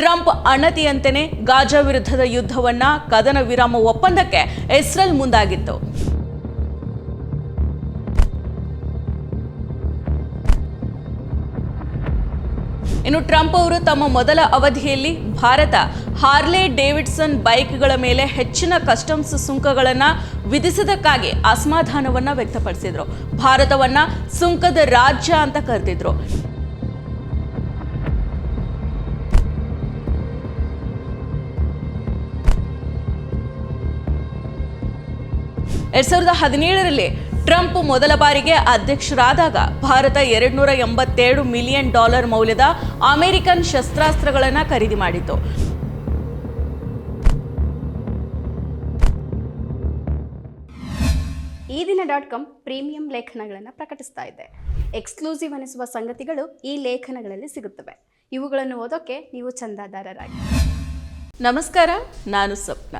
Trump ಅಣತಿಯಂತೆಯೇ Gaza ವಿರುದ್ಧದ ಯುದ್ಧವನ್ನ ಕದನ ವಿರಾಮ ಒಪ್ಪಂದಕ್ಕೆ ಇಸ್ರೇಲ್ ಮುಂದಾಗಿತ್ತು. ಇನ್ನು ಟ್ರಂಪ್ ಅವರು ತಮ್ಮ ಮೊದಲ ಅವಧಿಯಲ್ಲಿ ಭಾರತ ಹಾರ್ಲೆ ಡೇವಿಡ್ಸನ್ ಬೈಕ್ಗಳ ಮೇಲೆ ಹೆಚ್ಚಿನ ಕಸ್ಟಮ್ಸ್ ಸುಂಕಗಳನ್ನು ವಿಧಿಸಿದ್ದಕ್ಕಾಗಿ ಅಸಮಾಧಾನವನ್ನು ವ್ಯಕ್ತಪಡಿಸಿದರು. ಭಾರತವನ್ನು ಸುಂಕದ ರಾಜ್ಯ ಅಂತ ಕರೆದಿದ್ರು. ಎರಡ್ ಸಾವಿರದ ಹದಿನೇಳರಲ್ಲಿ ಟ್ರಂಪ್ ಮೊದಲ ಬಾರಿಗೆ ಅಧ್ಯಕ್ಷರಾದಾಗ ಭಾರತ ಎರಡ್ನೂರ ಎಂಬತ್ತೆರಡು ಮಿಲಿಯನ್ ಡಾಲರ್ ಮೌಲ್ಯದ ಅಮೆರಿಕನ್ ಶಸ್ತ್ರಾಸ್ತ್ರಗಳನ್ನು ಖರೀದಿ ಮಾಡಿತು ಈ ದಿನ ಡಾಟ್ ಕಾಮ್ ಪ್ರೀಮಿಯಂ ಲೇಖನಗಳನ್ನು ಪ್ರಕಟಿಸ್ತಾ ಇದೆ. ಎಕ್ಸ್ಕ್ಲೂಸಿವ್ ಅನಿಸುವ ಸಂಗತಿಗಳು ಈ ಲೇಖನಗಳಲ್ಲಿ ಸಿಗುತ್ತವೆ. ಇವುಗಳನ್ನು ಓದೋಕೆ ನೀವು ಚಂದಾದಾರರಾಗಿ. ನಮಸ್ಕಾರ ನಾನು ಸ್ವಪ್ನ.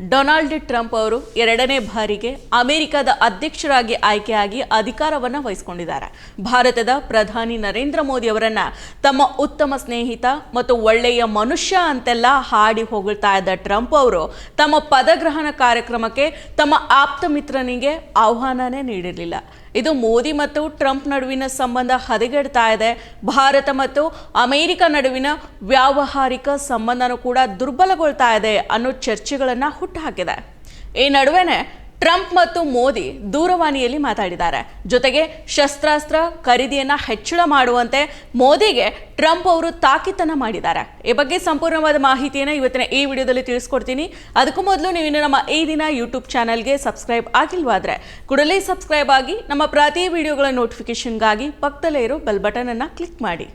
ಡೊನಾಲ್ಡ್ ಟ್ರಂಪ್ ಅವರು ಎರಡನೇ ಬಾರಿಗೆ ಅಮೆರಿಕದ ಅಧ್ಯಕ್ಷರಾಗಿ ಆಯ್ಕೆಯಾಗಿ ಅಧಿಕಾರವನ್ನು ವಹಿಸಿಕೊಂಡಿದ್ದಾರೆ. ಭಾರತದ ಪ್ರಧಾನಿ ನರೇಂದ್ರ ಮೋದಿ ಅವರನ್ನ ತಮ್ಮ ಉತ್ತಮ ಸ್ನೇಹಿತ ಮತ್ತು ಒಳ್ಳೆಯ ಮನುಷ್ಯ ಅಂತೆಲ್ಲ ಹಾಡಿ ಹೊಗಳ್ತಾ ಇದ್ದ ಟ್ರಂಪ್ ಅವರು ತಮ್ಮ ಪದಗ್ರಹಣ ಕಾರ್ಯಕ್ರಮಕ್ಕೆ ತಮ್ಮ ಆಪ್ತ ಮಿತ್ರನಿಗೆ ಆಹ್ವಾನನೇ ನೀಡಿರಲಿಲ್ಲ. ಇದು ಮೋದಿ ಮತ್ತು ಟ್ರಂಪ್ ನಡುವಿನ ಸಂಬಂಧ ಹದಗೆಡ್ತಾ ಇದೆ. ಭಾರತ ಮತ್ತು ಅಮೆರಿಕ ನಡುವಿನ ವ್ಯಾವಹಾರಿಕ ಸಂಬಂಧನೂ ಕೂಡ ದುರ್ಬಲಗೊಳ್ತಾ ಇದೆ ಅನ್ನೋ ಚರ್ಚೆಗಳನ್ನು ಹುಟ್ಟುಹಾಕಿದೆ. ಈ ನಡುವೆನೆ ಟ್ರಂಪ್ ಮತ್ತು ಮೋದಿ ದೂರವಾಣಿಯಲ್ಲಿ ಮಾತಾಡಿದ್ದಾರೆ. ಜೊತೆಗೆ ಶಸ್ತ್ರಾಸ್ತ್ರ ಖರೀದಿಯನ್ನು ಹೆಚ್ಚಳ ಮಾಡುವಂತೆ ಮೋದಿಗೆ ಟ್ರಂಪ್ ಅವರು ತಾಕೀತನ ಮಾಡಿದ್ದಾರೆ. ಈ ಬಗ್ಗೆ ಸಂಪೂರ್ಣವಾದ ಮಾಹಿತಿಯನ್ನು ಇವತ್ತಿನ ಈ ವಿಡಿಯೋದಲ್ಲಿ ತಿಳಿಸ್ಕೊಡ್ತೀನಿ. ಅದಕ್ಕೂ ಮೊದಲು ನೀವಿನ್ನು ನಮ್ಮ ಈ ದಿನ ಯೂಟ್ಯೂಬ್ ಚಾನಲ್ಗೆ ಸಬ್ಸ್ಕ್ರೈಬ್ ಆಗಿಲ್ವಾದ್ರೆ ಕೂಡಲೇ ಸಬ್ಸ್ಕ್ರೈಬ್ ಆಗಿ ನಮ್ಮ ಪ್ರತಿ ವಿಡಿಯೋಗಳ ನೋಟಿಫಿಕೇಷನ್ಗಾಗಿ ಪಕ್ಕದಲ್ಲೇ ಇರೋ ಬೆಲ್ ಬಟನನ್ನು ಕ್ಲಿಕ್ ಮಾಡಿ.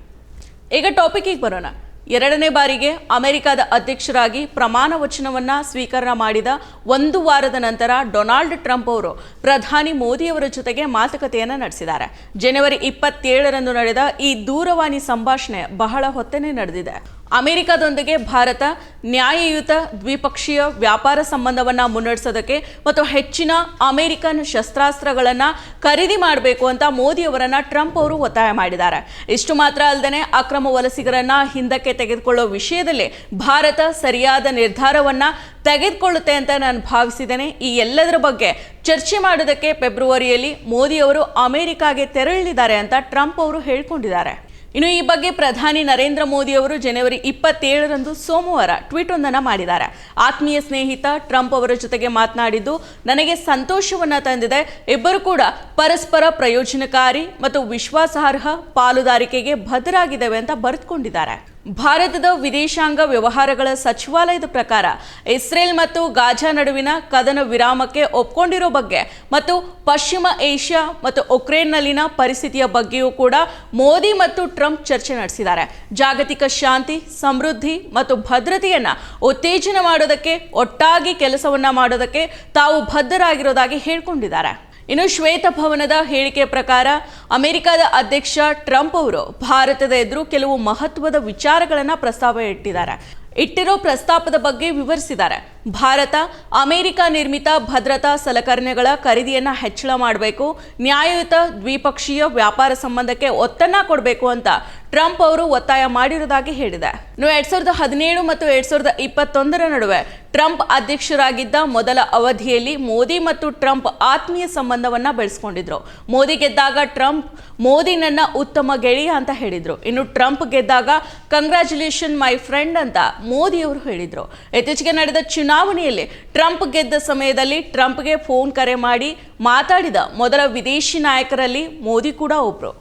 ಈಗ ಟಾಪಿಕಿಗೆ ಬರೋಣ. ಎರಡನೇ ಬಾರಿಗೆ ಅಮೆರಿಕದ ಅಧ್ಯಕ್ಷರಾಗಿ ಪ್ರಮಾಣ ವಚನವನ್ನು ಸ್ವೀಕಾರ ಮಾಡಿದ ಒಂದು ವಾರದ ನಂತರ ಡೊನಾಲ್ಡ್ ಟ್ರಂಪ್ ಅವರು ಪ್ರಧಾನಿ ಮೋದಿಯವರ ಜೊತೆಗೆ ಮಾತುಕತೆಯನ್ನು ನಡೆಸಿದ್ದಾರೆ. ಜನವರಿ ಇಪ್ಪತ್ತೇಳರಂದು ನಡೆದ ಈ ದೂರವಾಣಿ ಸಂಭಾಷಣೆ ಬಹಳ ಹೊತ್ತನೆ ನಡೆದಿದೆ. ಅಮೆರಿಕದೊಂದಿಗೆ ಭಾರತ ನ್ಯಾಯಯುತ ದ್ವಿಪಕ್ಷೀಯ ವ್ಯಾಪಾರ ಸಂಬಂಧವನ್ನು ಮುನ್ನಡೆಸೋದಕ್ಕೆ ಮತ್ತು ಹೆಚ್ಚಿನ ಅಮೆರಿಕನ್ ಶಸ್ತ್ರಾಸ್ತ್ರಗಳನ್ನು ಖರೀದಿ ಮಾಡಬೇಕು ಅಂತ ಮೋದಿಯವರನ್ನು ಟ್ರಂಪ್ ಅವರು ಒತ್ತಾಯ ಮಾಡಿದ್ದಾರೆ. ಇಷ್ಟು ಮಾತ್ರ ಅಲ್ಲದೆ ಅಕ್ರಮ ವಲಸಿಗರನ್ನು ಹಿಂದಕ್ಕೆ ತೆಗೆದುಕೊಳ್ಳೋ ವಿಷಯದಲ್ಲಿ ಭಾರತ ಸರಿಯಾದ ನಿರ್ಧಾರವನ್ನು ತೆಗೆದುಕೊಳ್ಳುತ್ತೆ ಅಂತ ನಾನು ಭಾವಿಸಿದ್ದೇನೆ. ಈ ಎಲ್ಲದರ ಬಗ್ಗೆ ಚರ್ಚೆ ಮಾಡೋದಕ್ಕೆ ಫೆಬ್ರವರಿಯಲ್ಲಿ ಮೋದಿ ಅವರು ಅಮೆರಿಕಾಗೆ ತೆರಳಲಿದ್ದಾರೆ ಅಂತ ಟ್ರಂಪ್ ಅವರು ಹೇಳ್ಕೊಂಡಿದ್ದಾರೆ. ಇನ್ನು ಈ ಬಗ್ಗೆ ಪ್ರಧಾನಿ ನರೇಂದ್ರ ಮೋದಿ ಅವರು ಜನವರಿ ಇಪ್ಪತ್ತೇಳರಂದು ಸೋಮವಾರ ಟ್ವೀಟ್ ಒಂದನ್ನು ಮಾಡಿದ್ದಾರೆ. ಆತ್ಮೀಯ ಸ್ನೇಹಿತ ಟ್ರಂಪ್ ಅವರ ಜೊತೆಗೆ ಮಾತನಾಡಿದ್ದು, ನನಗೆ ಸಂತೋಷವನ್ನು ತಂದಿದೆ. ಇಬ್ಬರು ಕೂಡ ಪರಸ್ಪರ ಪ್ರಯೋಜನಕಾರಿ ಮತ್ತು ವಿಶ್ವಾಸಾರ್ಹ ಪಾಲುದಾರಿಕೆಗೆ ಬದ್ಧರಾಗಿದ್ದೇವೆ ಅಂತ ಬರೆದುಕೊಂಡಿದ್ದಾರೆ. ಭಾರತದ ವಿದೇಶಾಂಗ ವ್ಯವಹಾರಗಳ ಸಚಿವಾಲಯದ ಪ್ರಕಾರ ಇಸ್ರೇಲ್ ಮತ್ತು ಗಾಜಾ ನಡುವಿನ ಕದನ ವಿರಾಮಕ್ಕೆ ಒಪ್ಕೊಂಡಿರೋ ಬಗ್ಗೆ ಮತ್ತು ಪಶ್ಚಿಮ ಏಷ್ಯಾ ಮತ್ತು ಉಕ್ರೇನ್ನಲ್ಲಿನ ಪರಿಸ್ಥಿತಿಯ ಬಗ್ಗೆಯೂ ಕೂಡ ಮೋದಿ ಮತ್ತು ಟ್ರಂಪ್ ಚರ್ಚೆ ನಡೆಸಿದ್ದಾರೆ. ಜಾಗತಿಕ ಶಾಂತಿ, ಸಮೃದ್ಧಿ ಮತ್ತು ಭದ್ರತೆಯನ್ನು ಉತ್ತೇಜನ ಮಾಡೋದಕ್ಕೆ ಒಟ್ಟಾಗಿ ಕೆಲಸವನ್ನ ಮಾಡೋದಕ್ಕೆ ತಾವು ಬದ್ಧರಾಗಿರೋದಾಗಿ ಹೇಳ್ಕೊಂಡಿದ್ದಾರೆ. ಇನ್ನು ಶ್ವೇತಭವನದ ಹೇಳಿಕೆ ಪ್ರಕಾರ ಅಮೆರಿಕದ ಅಧ್ಯಕ್ಷ ಟ್ರಂಪ್ ಅವರು ಭಾರತದ ಎದುರು ಕೆಲವು ಮಹತ್ವದ ವಿಚಾರಗಳನ್ನು ಪ್ರಸ್ತಾಪ ಇಟ್ಟಿದ್ದಾರೆ. ಇಟ್ಟಿರೋ ಪ್ರಸ್ತಾಪದ ಬಗ್ಗೆ ವಿವರಿಸಿದ್ದಾರೆ. ಭಾರತ, ಅಮೆರಿಕ ನಿರ್ಮಿತ ಭದ್ರತಾ ಸಲಕರಣೆಗಳ ಖರೀದಿಯನ್ನು ಹೆಚ್ಚಳ ಮಾಡಬೇಕು, ನ್ಯಾಯಯುತ ದ್ವಿಪಕ್ಷೀಯ ವ್ಯಾಪಾರ ಸಂಬಂಧಕ್ಕೆ ಒತ್ತನ್ನ ಕೊಡಬೇಕು ಅಂತ ಟ್ರಂಪ್ ಅವರು ಒತ್ತಾಯ ಮಾಡಿರುವುದಾಗಿ ಹೇಳಿದೆ. ಇನ್ನು ಎರಡ್ ಸಾವಿರದ ಹದಿನೇಳು ಮತ್ತು ಎರಡ್ ಸಾವಿರದ ಇಪ್ಪತ್ತೊಂದರ ನಡುವೆ ಟ್ರಂಪ್ ಅಧ್ಯಕ್ಷರಾಗಿದ್ದ ಮೊದಲ ಅವಧಿಯಲ್ಲಿ ಮೋದಿ ಮತ್ತು ಟ್ರಂಪ್ ಆತ್ಮೀಯ ಸಂಬಂಧವನ್ನ ಬೆಳೆಸ್ಕೊಂಡಿದ್ರು. ಮೋದಿ ಗೆದ್ದಾಗ ಟ್ರಂಪ್, ಮೋದಿ ನನ್ನ ಉತ್ತಮ ಗೆಳೆಯ ಅಂತ ಹೇಳಿದ್ರು. ಇನ್ನು ಟ್ರಂಪ್ ಗೆದ್ದಾಗ ಕಂಗ್ರ್ಯಾಚುಲೇಷನ್ ಮೈ ಫ್ರೆಂಡ್ ಅಂತ ಮೋದಿ ಅವರು ಹೇಳಿದ್ರು. ಇತ್ತೀಚೆಗೆ ನಡೆದ ಚುನಾವಣೆಯಲ್ಲಿ ಟ್ರಂಪ್ ಗೆದ್ದ ಸಮಯದಲ್ಲಿ ಟ್ರಂಪ್ಗೆ ಫೋನ್ ಕರೆ ಮಾಡಿ ಮಾತಾಡಿದ ಮೊದಲ ವಿದೇಶಿ ನಾಯಕರಲ್ಲಿ ಮೋದಿ ಕೂಡ ಒಬ್ರು.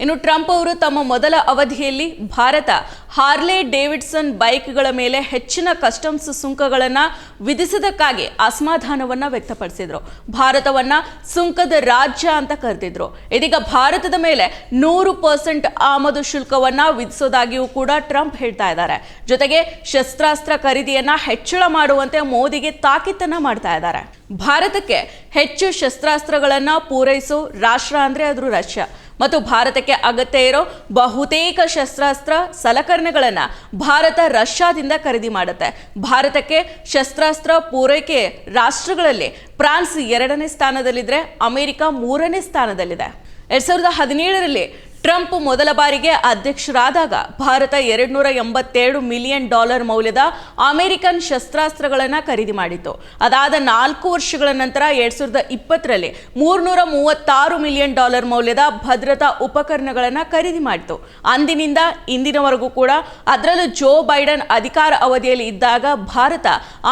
ಇನ್ನು ಟ್ರಂಪ್ ಅವರು ತಮ್ಮ ಮೊದಲ ಅವಧಿಯಲ್ಲಿ ಭಾರತ ಹಾರ್ಲೆ ಡೇವಿಡ್ಸನ್ ಬೈಕ್ಗಳ ಮೇಲೆ ಹೆಚ್ಚಿನ ಕಸ್ಟಮ್ಸ್ ಸುಂಕಗಳನ್ನು ವಿಧಿಸಿದ್ದಕ್ಕಾಗಿ ಅಸಮಾಧಾನವನ್ನು ವ್ಯಕ್ತಪಡಿಸಿದರು. ಭಾರತವನ್ನು ಸುಂಕದ ರಾಜ್ಯ ಅಂತ ಕರೆದಿದ್ರು. ಇದೀಗ ಭಾರತದ ಮೇಲೆ ನೂರು ಪರ್ಸೆಂಟ್ ಆಮದು ಶುಲ್ಕವನ್ನು ವಿಧಿಸೋದಾಗಿಯೂ ಕೂಡ ಟ್ರಂಪ್ ಹೇಳ್ತಾ ಇದ್ದಾರೆ. ಜೊತೆಗೆ ಶಸ್ತ್ರಾಸ್ತ್ರ ಖರೀದಿಯನ್ನು ಹೆಚ್ಚಳ ಮಾಡುವಂತೆ ಮೋದಿಗೆ ತಾಕೀತನ್ನ ಮಾಡ್ತಾ ಇದ್ದಾರೆ. ಭಾರತಕ್ಕೆ ಹೆಚ್ಚು ಶಸ್ತ್ರಾಸ್ತ್ರಗಳನ್ನು ಪೂರೈಸೋ ರಾಷ್ಟ್ರ ಅಂದರೆ ಅದು ರಷ್ಯಾ. ಮತ್ತು ಭಾರತಕ್ಕೆ ಅಗತ್ಯ ಇರೋ ಬಹುತೇಕ ಶಸ್ತ್ರಾಸ್ತ್ರ ಸಲಕರಣೆಗಳನ್ನು ಭಾರತ ರಷ್ಯಾದಿಂದ ಖರೀದಿ ಮಾಡುತ್ತೆ. ಭಾರತಕ್ಕೆ ಶಸ್ತ್ರಾಸ್ತ್ರ ಪೂರೈಕೆ ರಾಷ್ಟ್ರಗಳಲ್ಲಿ ಫ್ರಾನ್ಸ್ ಎರಡನೇ ಸ್ಥಾನದಲ್ಲಿದ್ದರೆ ಅಮೆರಿಕ ಮೂರನೇ ಸ್ಥಾನದಲ್ಲಿದೆ. ಎರಡ್ ಸಾವಿರದ ಹದಿನೇಳರಲ್ಲಿ ಟ್ರಂಪ್ ಮೊದಲ ಬಾರಿಗೆ ಅಧ್ಯಕ್ಷರಾದಾಗ ಭಾರತ ಎರಡ್ನೂರ ಎಂಬತ್ತೆರಡು ಮಿಲಿಯನ್ ಡಾಲರ್ ಮೌಲ್ಯದ ಅಮೆರಿಕನ್ ಶಸ್ತ್ರಾಸ್ತ್ರಗಳನ್ನು ಖರೀದಿ ಮಾಡಿತ್ತು. ಅದಾದ ನಾಲ್ಕು ವರ್ಷಗಳ ನಂತರ ಎರಡ್ ಸಾವಿರದ ಇಪ್ಪತ್ತರಲ್ಲಿ ಮೂರ್ನೂರ ಮೂವತ್ತಾರು ಮಿಲಿಯನ್ ಡಾಲರ್ ಮೌಲ್ಯದ ಭದ್ರತಾ ಉಪಕರಣಗಳನ್ನು ಖರೀದಿ ಮಾಡಿತು ಅಂದಿನಿಂದ ಇಂದಿನವರೆಗೂ ಕೂಡ ಅದರಲ್ಲೂ ಜೋ ಬೈಡನ್ ಅಧಿಕಾರ ಅವಧಿಯಲ್ಲಿ ಇದ್ದಾಗ ಭಾರತ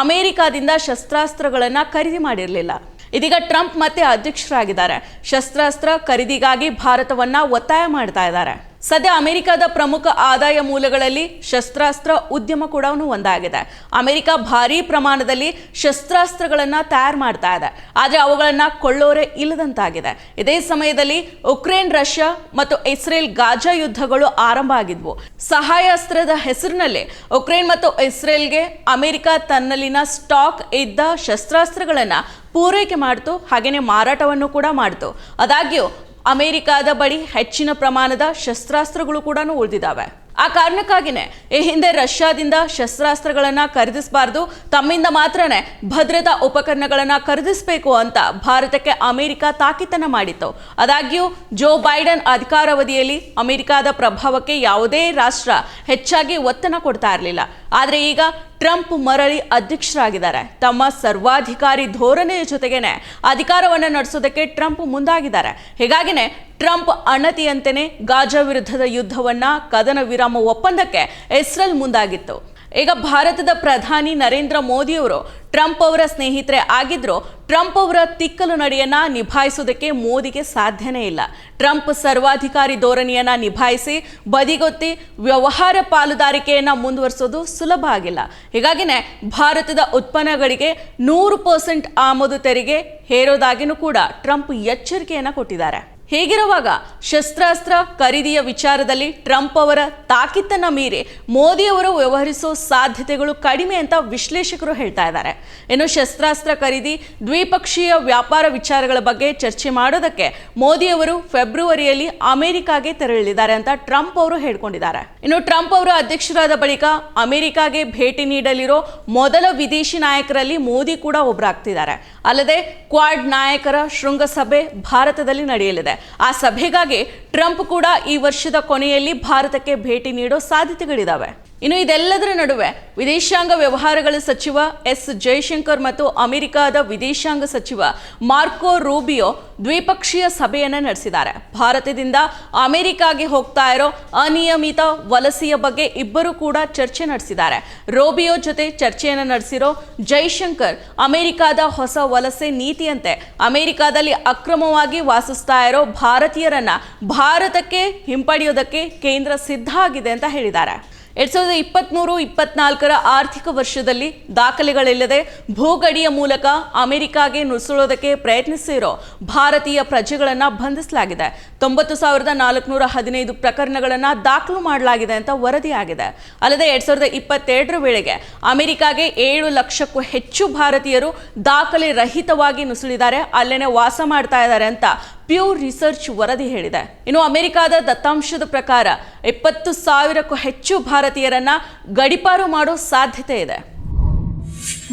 ಅಮೆರಿಕಾದಿಂದ ಶಸ್ತ್ರಾಸ್ತ್ರಗಳನ್ನು ಖರೀದಿ ಮಾಡಿರಲಿಲ್ಲ. ಇದೀಗ ಟ್ರಂಪ್ ಮತ್ತೆ ಅಧ್ಯಕ್ಷರಾಗಿದ್ದಾರೆ. ಶಸ್ತ್ರಾಸ್ತ್ರ ಖರೀದಿಗಾಗಿ ಭಾರತವನ್ನ ಒತ್ತಾಯ ಮಾಡ್ತಾ ಇದ್ದಾರೆ. ಸದ್ಯ ಅಮೆರಿಕದ ಪ್ರಮುಖ ಆದಾಯ ಮೂಲಗಳಲ್ಲಿ ಶಸ್ತ್ರಾಸ್ತ್ರ ಉದ್ಯಮ ಕೂಡ ಒಂದಾಗಿದೆ. ಅಮೆರಿಕ ಭಾರೀ ಪ್ರಮಾಣದಲ್ಲಿ ಶಸ್ತ್ರಾಸ್ತ್ರಗಳನ್ನು ತಯಾರು ಮಾಡ್ತಾ ಇದೆ. ಆದರೆ ಅವುಗಳನ್ನು ಕೊಳ್ಳೋರೆ ಇಲ್ಲದಂತಾಗಿದೆ. ಇದೇ ಸಮಯದಲ್ಲಿ ಉಕ್ರೇನ್, ರಷ್ಯಾ ಮತ್ತು ಇಸ್ರೇಲ್ ಗಾಜಾ ಯುದ್ಧಗಳು ಆರಂಭ ಆಗಿದ್ವು. ಸಹಾಯಾಸ್ತ್ರದ ಹೆಸರಿನಲ್ಲಿ ಉಕ್ರೇನ್ ಮತ್ತು ಇಸ್ರೇಲ್ಗೆ ಅಮೆರಿಕ ತನ್ನಲ್ಲಿನ ಸ್ಟಾಕ್ ಇದ್ದ ಶಸ್ತ್ರಾಸ್ತ್ರಗಳನ್ನು ಪೂರೈಕೆ ಮಾಡ್ತು. ಹಾಗೆಯೇ ಮಾರಾಟವನ್ನು ಕೂಡ ಮಾಡ್ತು. ಆದಾಗ್ಯೂ ಅಮೆರಿಕಾದ ಬಳಿ ಹೆಚ್ಚಿನ ಪ್ರಮಾಣದ ಶಸ್ತ್ರಾಸ್ತ್ರಗಳು ಕೂಡ ಉಳಿದಿದ್ದಾವೆ. ಆ ಕಾರಣಕ್ಕಾಗಿನೇ ಈ ಹಿಂದೆ ರಷ್ಯಾದಿಂದ ಶಸ್ತ್ರಾಸ್ತ್ರಗಳನ್ನು ಖರೀದಿಸಬಾರ್ದು, ತಮ್ಮಿಂದ ಮಾತ್ರನೇ ಭದ್ರತಾ ಉಪಕರಣಗಳನ್ನು ಖರೀದಿಸಬೇಕು ಅಂತ ಭಾರತಕ್ಕೆ ಅಮೆರಿಕ ತಾಕೀತನ ಮಾಡಿತ್ತು. ಆದಾಗ್ಯೂ, ಜೋ ಬೈಡನ್ ಅಧಿಕಾರಾವಧಿಯಲ್ಲಿ ಅಮೆರಿಕಾದ ಪ್ರಭಾವಕ್ಕೆ ಯಾವುದೇ ರಾಷ್ಟ್ರ ಹೆಚ್ಚಾಗಿ ಒತ್ತನ ಕೊಡ್ತಾ ಇರಲಿಲ್ಲ. ಆದರೆ ಈಗ ಟ್ರಂಪ್ ಮರಳಿ ಅಧ್ಯಕ್ಷರಾಗಿದ್ದಾರೆ. ತಮ್ಮ ಸರ್ವಾಧಿಕಾರಿ ಧೋರಣೆಯ ಜೊತೆಗೇನೆ ಅಧಿಕಾರವನ್ನು ನಡೆಸೋದಕ್ಕೆ ಟ್ರಂಪ್ ಮುಂದಾಗಿದ್ದಾರೆ. ಹೀಗಾಗಿನೇ ಟ್ರಂಪ್ ಅಣತಿಯಂತೆಯೇ ಗಾಜಾ ವಿರುದ್ಧದ ಯುದ್ಧವನ್ನ ಕದನ ವಿರಾಮ ಒಪ್ಪಂದಕ್ಕೆ ಇಸ್ರೇಲ್ ಮುಂದಾಗಿತ್ತು. ಈಗ ಭಾರತದ ಪ್ರಧಾನಿ ನರೇಂದ್ರ ಮೋದಿಯವರು ಟ್ರಂಪ್ ಅವರ ಸ್ನೇಹಿತರೆ ಆಗಿದ್ರು, ಟ್ರಂಪ್ ಅವರ ತಿಕ್ಕಲು ನಡೆಯನ್ನ ನಿಭಾಯಿಸೋದಕ್ಕೆ ಮೋದಿಗೆ ಸಾಧ್ಯನೇ ಇಲ್ಲ. ಟ್ರಂಪ್ ಸರ್ವಾಧಿಕಾರಿ ಧೋರಣೆಯನ್ನ ನಿಭಾಯಿಸಿ, ಬದಿಗೊತ್ತಿ ವ್ಯವಹಾರ ಪಾಲುದಾರಿಕೆಯನ್ನ ಮುಂದುವರಿಸೋದು ಸುಲಭ ಆಗಿಲ್ಲ. ಹೀಗಾಗಿನೇ ಭಾರತದ ಉತ್ಪನ್ನಗಳಿಗೆ ನೂರು ಪರ್ಸೆಂಟ್ ಆಮದು ತೆರಿಗೆ ಹೇರೋದಾಗಿನೂ ಕೂಡ ಟ್ರಂಪ್ ಎಚ್ಚರಿಕೆಯನ್ನ ಕೊಟ್ಟಿದ್ದಾರೆ. ಹೀಗಿರುವಾಗ ಶಸ್ತ್ರಾಸ್ತ್ರ ಖರೀದಿಯ ವಿಚಾರದಲ್ಲಿ ಟ್ರಂಪ್ ಅವರ ತಾಕೀತನ್ನ ಮೀರಿ ಮೋದಿಯವರು ವ್ಯವಹರಿಸೋ ಸಾಧ್ಯತೆಗಳು ಕಡಿಮೆ ಅಂತ ವಿಶ್ಲೇಷಕರು ಹೇಳ್ತಾ ಇದ್ದಾರೆ. ಇನ್ನು ಶಸ್ತ್ರಾಸ್ತ್ರ ಖರೀದಿ ದ್ವಿಪಕ್ಷೀಯ ವ್ಯಾಪಾರ ವಿಚಾರಗಳ ಬಗ್ಗೆ ಚರ್ಚೆ ಮಾಡೋದಕ್ಕೆ ಮೋದಿಯವರು ಫೆಬ್ರವರಿಯಲ್ಲಿ ಅಮೆರಿಕಾಗೆ ತೆರಳಲಿದ್ದಾರೆ ಅಂತ ಟ್ರಂಪ್ ಅವರು ಹೇಳ್ಕೊಂಡಿದ್ದಾರೆ. ಇನ್ನು ಟ್ರಂಪ್ ಅವರು ಅಧ್ಯಕ್ಷರಾದ ಬಳಿಕ ಅಮೆರಿಕಾಗೆ ಭೇಟಿ ನೀಡಲಿರೋ ಮೊದಲ ವಿದೇಶಿ ನಾಯಕರಲ್ಲಿ ಮೋದಿ ಕೂಡ ಒಬ್ಬರಾಗ್ತಿದ್ದಾರೆ ಅಲ್ಲದೆ ಕ್ವಾಡ್ ನಾಯಕರ ಶೃಂಗಸಭೆ ಭಾರತದಲ್ಲಿ ನಡೆಯಲಿದೆ. ಆ ಸಭೆಗಾಗಿ ಟ್ರಂಪ್ ಕೂಡ ಈ ವರ್ಷದ ಕೊನೆಯಲ್ಲಿ ಭಾರತಕ್ಕೆ ಭೇಟಿ ನೀಡೋ ಸಾಧ್ಯತೆಗಳಿದಾವೆ. ಇನ್ನು ಇದೆಲ್ಲದರ ನಡುವೆ ವಿದೇಶಾಂಗ ವ್ಯವಹಾರಗಳ ಸಚಿವ ಎಸ್ ಜಯಶಂಕರ್ ಮತ್ತು ಅಮೆರಿಕಾದ ವಿದೇಶಾಂಗ ಸಚಿವ ಮಾರ್ಕೋ ರೂಬಿಯೋ ದ್ವಿಪಕ್ಷೀಯ ಸಭೆಯನ್ನು ನಡೆಸಿದ್ದಾರೆ. ಭಾರತದಿಂದ ಅಮೆರಿಕಾಗೆ ಹೋಗ್ತಾ ಇರೋ ಅನಿಯಮಿತ ವಲಸೆಯ ಬಗ್ಗೆ ಇಬ್ಬರು ಕೂಡ ಚರ್ಚೆ ನಡೆಸಿದ್ದಾರೆ. ರೋಬಿಯೋ ಜೊತೆ ಚರ್ಚೆಯನ್ನು ನಡೆಸಿರೋ ಜೈಶಂಕರ್ ಅಮೆರಿಕಾದ ಹೊಸ ವಲಸೆ ನೀತಿಯಂತೆ ಅಮೆರಿಕಾದಲ್ಲಿ ಅಕ್ರಮವಾಗಿ ವಾಸಿಸ್ತಾ ಇರೋ ಭಾರತೀಯರನ್ನ ಭಾರತಕ್ಕೆ ಹಿಂಪಡೆಯೋದಕ್ಕೆ ಕೇಂದ್ರ ಸಿದ್ಧ ಆಗಿದೆ ಅಂತ ಹೇಳಿದ್ದಾರೆ. ಎರಡ್ ಸಾವಿರದ ಇಪ್ಪತ್ತ್ಮೂರು ಇಪ್ಪತ್ನಾಲ್ಕರ ಆರ್ಥಿಕ ವರ್ಷದಲ್ಲಿ ದಾಖಲೆಗಳಿಲ್ಲದೆ ಭೂಗಡಿಯ ಮೂಲಕ ಅಮೆರಿಕಾಗೆ ನುಸುಳೋದಕ್ಕೆ ಪ್ರಯತ್ನಿಸಿರೋ ಭಾರತೀಯ ಪ್ರಜೆಗಳನ್ನು ಬಂಧಿಸಲಾಗಿದೆ. ತೊಂಬತ್ತು ಸಾವಿರದ ನಾಲ್ಕುನೂರ ಹದಿನೈದು ಪ್ರಕರಣಗಳನ್ನು ದಾಖಲು ಮಾಡಲಾಗಿದೆ ಅಂತ ವರದಿಯಾಗಿದೆ. ಅಲ್ಲದೆ ಎರಡ್ ಸಾವಿರದ ಇಪ್ಪತ್ತೆರಡರ ವೇಳೆಗೆ ಅಮೆರಿಕಾಗೆ ಏಳು ಲಕ್ಷಕ್ಕೂ ಹೆಚ್ಚು ಭಾರತೀಯರು ದಾಖಲೆ ರಹಿತವಾಗಿ ನುಸುಳಿದ್ದಾರೆ. ಅಲ್ಲೇನೆ ವಾಸ ಮಾಡ್ತಾ ಇದ್ದಾರೆ ಅಂತ ಪ್ಯೂರ್ ರಿಸರ್ಚ್ ವರದಿ ಹೇಳಿದೆ. ಇನ್ನು ಅಮೆರಿಕಾದ ದತ್ತಾಂಶದ ಪ್ರಕಾರ ಇಪ್ಪತ್ತು ಸಾವಿರಕ್ಕೂ ಹೆಚ್ಚು ಭಾರತೀಯರನ್ನ ಗಡಿಪಾರು ಮಾಡೋ ಸಾಧ್ಯತೆ ಇದೆ.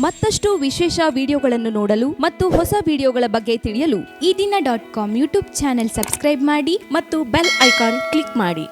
ಮತ್ತಷ್ಟು ವಿಶೇಷ ವಿಡಿಯೋಗಳನ್ನು ನೋಡಲು ಮತ್ತು ಹೊಸ ವಿಡಿಯೋಗಳ ಬಗ್ಗೆ ತಿಳಿಯಲು Eedina dot com YouTube channel subscribe ಮಾಡಿ ಮತ್ತು ಬೆಲ್ ಐಕಾನ್ ಕ್ಲಿಕ್ ಮಾಡಿ.